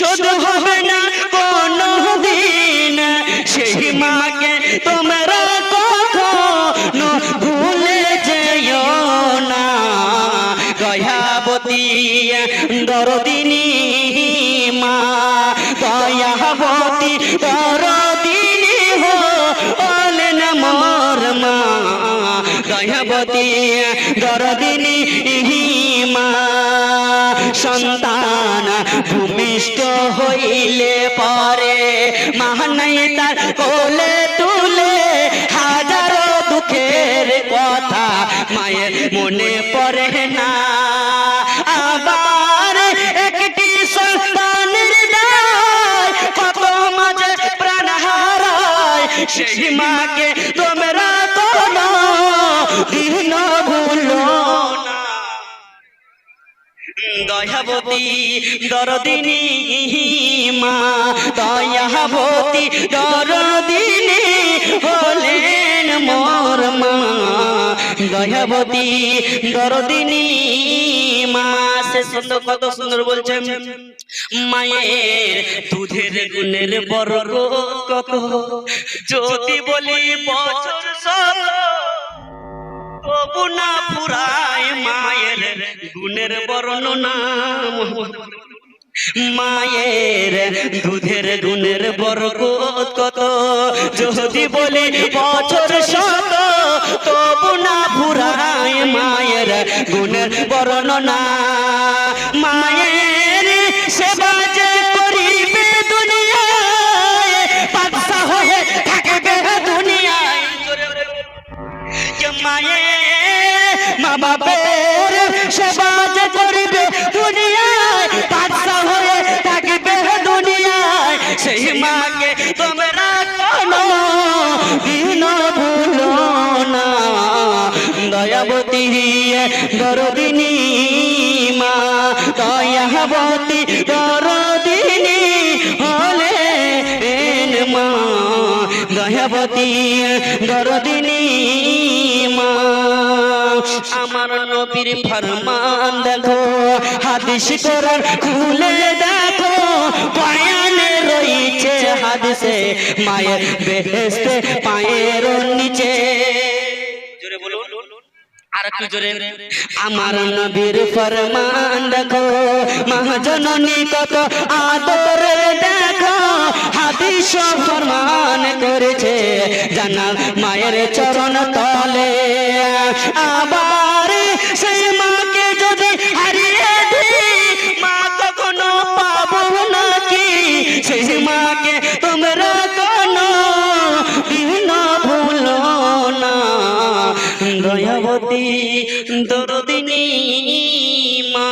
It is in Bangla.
শুধু হবে না, কোনো দিন সেই মাকে তোমরা কখনো ভুলে যেও না। দয়াবতী, দরদিনী মা, দয়াবতী, দরদিনী হো মোর মা। দয়াবতী, দরদিনী মা, সন্তান ভূমিষ্ঠ হইলে পরে মাহানাই তার কোলে তুলে হাজারো দুঃখের কথা মায়ের মনে পড়ে না। আবার একটি সন্তানের দায় কত মাঝে প্রাণ হারায়, সেই মাকে তোমরা কোনো দিন দয়াবতী, দরদিনী মা। দয়াবতী, দরদিনী হলেন মোর মা। দয়াবতী, দরদিনী মা। সে সুন্দর কত সুন্দর বলছেন। মায়ের দুধের গুণের বর্গ কত। যদি বলি বছর সব, তবু না মায়ের গুণের বর্ণনা, মায়ের দুধের গুণের বরকত কত? যদি বলি বছর শত, তবু না ফুরায় মায়ের গুণের বর্ণনা। সেই মাকে তোমরা কোনো দিন ভুলো না। দয়াবতী দরদিনী মা, দয়াবতী দরদিনী দয়াবতী দরদিনী মা, আমার নবীর ফরমান দেখো, হাদিস কোরআন খুলে দেখো, বয়ানে হাদিসে মায়ের বেহেস্তে পায়ের নিচে। জোরে বলো আর একটু জোরে। আমার নবীর ফরমান দেখো মহাজননী কত আদরে দেখো। হাদিস ফরমান করেছে জানা মায়ের চরণ তলে। আবার দয়াবতী দরদিনী মা।